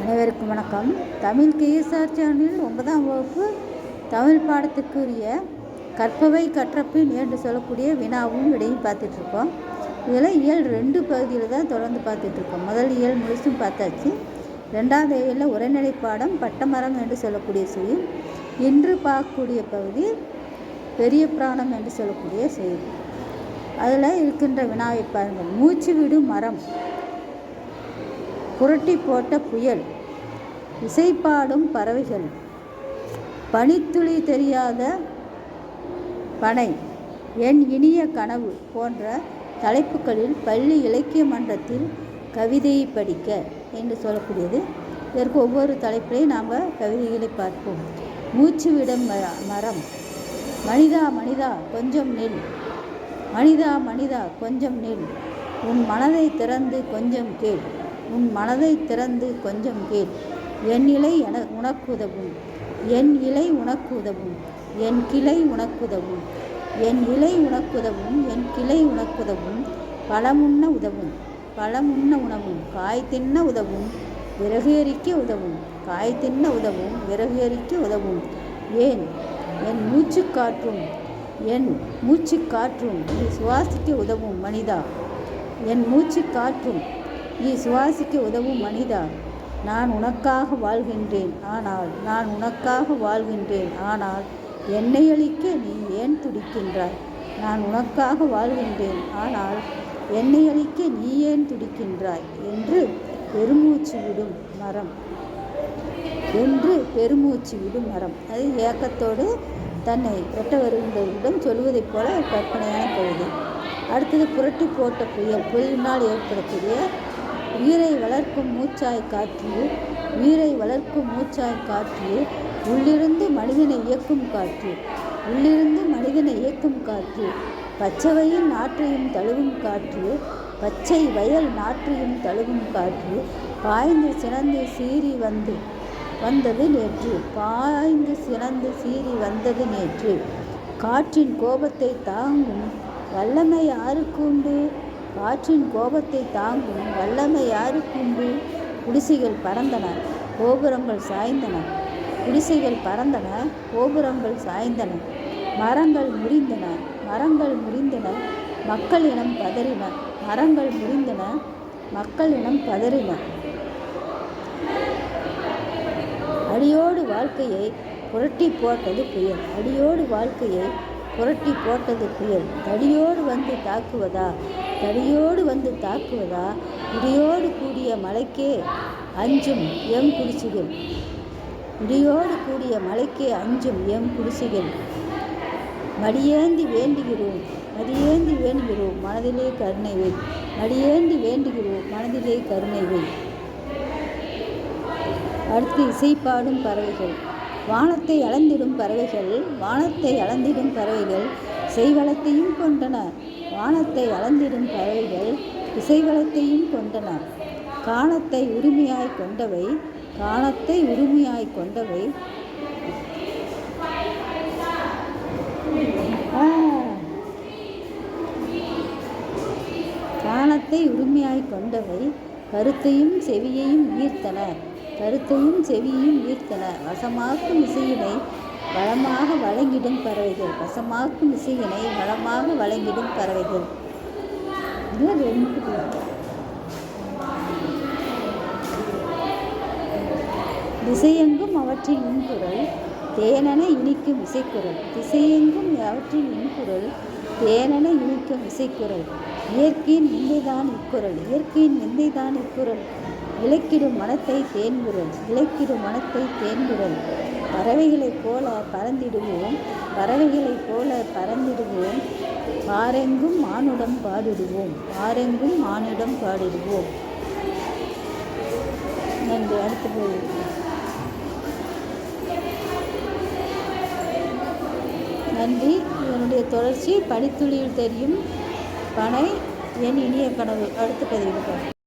அனைவருக்கும் வணக்கம். தமிழ் கேஎஸ்ஆர் சேனலில் ஒன்பதாம் வகுப்பு தமிழ் பாடத்துக்குரிய கற்பவை கற்றப்பின் என்று சொல்லக்கூடிய வினாவும் விடையும் பார்த்துட்ருக்கோம். இதில் இயல் ரெண்டு பகுதியில் தான் தொடர்ந்து பார்த்துட்ருக்கோம். முதல் இயல் முழுசும் பார்த்தாச்சு. ரெண்டாவது இயலில் உரைநிலை பாடம் பட்டமரம் என்று சொல்லக்கூடிய செய்தி. இன்று பார்க்கக்கூடிய பகுதி பெரிய பிராணம் என்று சொல்லக்கூடிய செய்தி. அதில் இருக்கின்ற வினாவை பாருங்கள். மூச்சு விடும் மரம். புரட்டி போட்ட புயல். இசைப்பாடும் பறவைகள். பனித்துளி தெரியாத பனை. என் இனிய கனவு போன்ற தலைப்புகளில் பள்ளி இலக்கிய மன்றத்தில் கவிதையை படிக்க என்று சொல்லக்கூடியது. இதற்கு ஒவ்வொரு தலைப்பிலையும் நாம் கவிதைகளை பார்ப்போம். மூச்சு விடும் ம- மரம். மனிதா மனிதா கொஞ்சம் நெல். மனிதா மனிதா கொஞ்சம் நெல். உன் மனதை திறந்து கொஞ்சம் கேள். உன் மனதை திறந்து கொஞ்சம் கேள். என் இலை என உனக்கு உதவும் என் இலை உனக்கு உதவும் என் கிளை உனக்கு உதவும் என் இலை உனக்கு உதவும் என் கிளை உனக்கு உதவும் பழமுண்ண உதவும். பழமுண்ண உணவும். காய் தின்ன உதவும். விறகு எரிக்க உதவும். காய் தின்ன உதவும். விறகு எரிக்க உதவும். ஏன்? என் மூச்சு காற்றும். என் மூச்சுக் காற்றும். நீ சுவாசிக்க உதவும் மனிதா. என் மூச்சு காற்றும். நீ சுவாசிக்க உதவும் மனிதா. நான் உனக்காக வாழ்கின்றேன். ஆனால் நான் உனக்காக வாழ்கின்றேன். ஆனால் என்னை அழிக்க நீ ஏன் துடிக்கின்றாய்? நான் உனக்காக வாழ்கின்றேன். ஆனால் என்னை அழிக்க நீ ஏன் துடிக்கின்றாய்? என்று பெருமூச்சு விடும் மரம். என்று பெருமூச்சு விடும் மரம். அது ஏக்கத்தோடு தன்னை வெட்ட வருகின்றவர்களிடம் சொல்வதைப் போல கற்பனையான கவிதை. அடுத்தது புரட்டி போட்ட புயல் புயலினால் ஏற்படக்கூடிய உயிரை வளர்க்கும் மூச்சாய் காற்று உயிரை வளர்க்கும் மூச்சாய் காற்று உள்ளிருந்து மனிதனை இயக்கும் காற்று உள்ளிருந்து மனிதனை இயக்கும் காற்று பச்சைவயல் நாற்றையும் தழுவும் காற்று பச்சை வயல் நாற்றையும் தழுவும் காற்று பாய்ந்து சினந்து சீறி வந்து வந்தது நேற்று பாய்ந்து சிறந்து சீறி வந்தது நேற்று. காற்றின் கோபத்தை தாங்கும் வல்லமை யாருக்கு உண்டு காற்றின் கோபத்தை தாங்கும் வல்லமை யாருக்கு உண்டு குடிசைகள் பறந்தன கோபுரங்கள் சாய்ந்தன. குடிசைகள் பறந்தன கோபுரங்கள் சாய்ந்தன. மரங்கள் முறிந்தன மரங்கள் முறிந்தன மக்கள் இனம் பதறின. மரங்கள் முறிந்தன மக்கள் இனம் பதறின. அடியோடு வாழ்க்கையை புரட்டி போட்டது புயல். அடியோடு வாழ்க்கையை புரட்டி போட்டது புயல். தடியோடு வந்து தாக்குவதா? தடியோடு வந்து தாக்குவதா? இடியோடு கூடிய மலைக்கே அஞ்சும் எம் குடிசுகள். இடியோடு கூடிய மலைக்கே அஞ்சும் எம் குடிசுகள். மடியேந்தி வேண்டுகிறோம் மடியேந்தி வேண்டுகிறோம் மனதிலே கருணை வை. மடியேந்தி வேண்டுகிறோம் மனதிலே கருணை வை. அடுத்து இசைப்பாடும் பறவைகள். வானத்தை அளந்திடும் பறவைகள் வானத்தை அளந்திடும் பறவைகள் இசைவளத்தையும் கொண்டன. வானத்தை அளந்திடும் பறவைகள் இசைவளத்தையும் கொண்டன. காணத்தை உரிமையாய் கொண்டவை காணத்தை உரிமையாய் கொண்டவை. காலத்தை காணத்தை உரிமையாய் கொண்டவை கருத்தையும் செவியையும் ஈர்த்தன. கருத்தையும் செவியையும் ஈர்த்தன. வசமாக்கும் இசையினை வளமாக வழங்கிடும் பறவைகள். வசமாக்கும் இசையினை வளமாக வழங்கிடும் பறவைகள். திசையெங்கும் அவற்றின் இன்குரல் தேனென இனிக்கும் இசைக்குரல். திசையெங்கும் அவற்றின் இன்குரல் தேனென இனிக்கும் இசைக்குரல். இயற்கையின் விந்தைதான் இக்குரல். இயற்கையின் விந்தைதான் இக்குரல். இலக்கிடும் மனத்தை தேன்குரல் இலக்கிடும் மனத்தை தேன்குரல் பறவைகளைப் போல பறந்திடுவோம் பறவைகளைப் போல பறந்திடுவோம். பாரெங்கும் மானுடம் பாடிடுவோம் பாரெங்கும் மானிடம் பாடிடுவோம். நன்றி அடுத்தது நன்றி இதனுடைய தொடர்ச்சி பனித்துளியில் தெரியும் பனை என் இனிய கனவு. அடுத்த பதிவு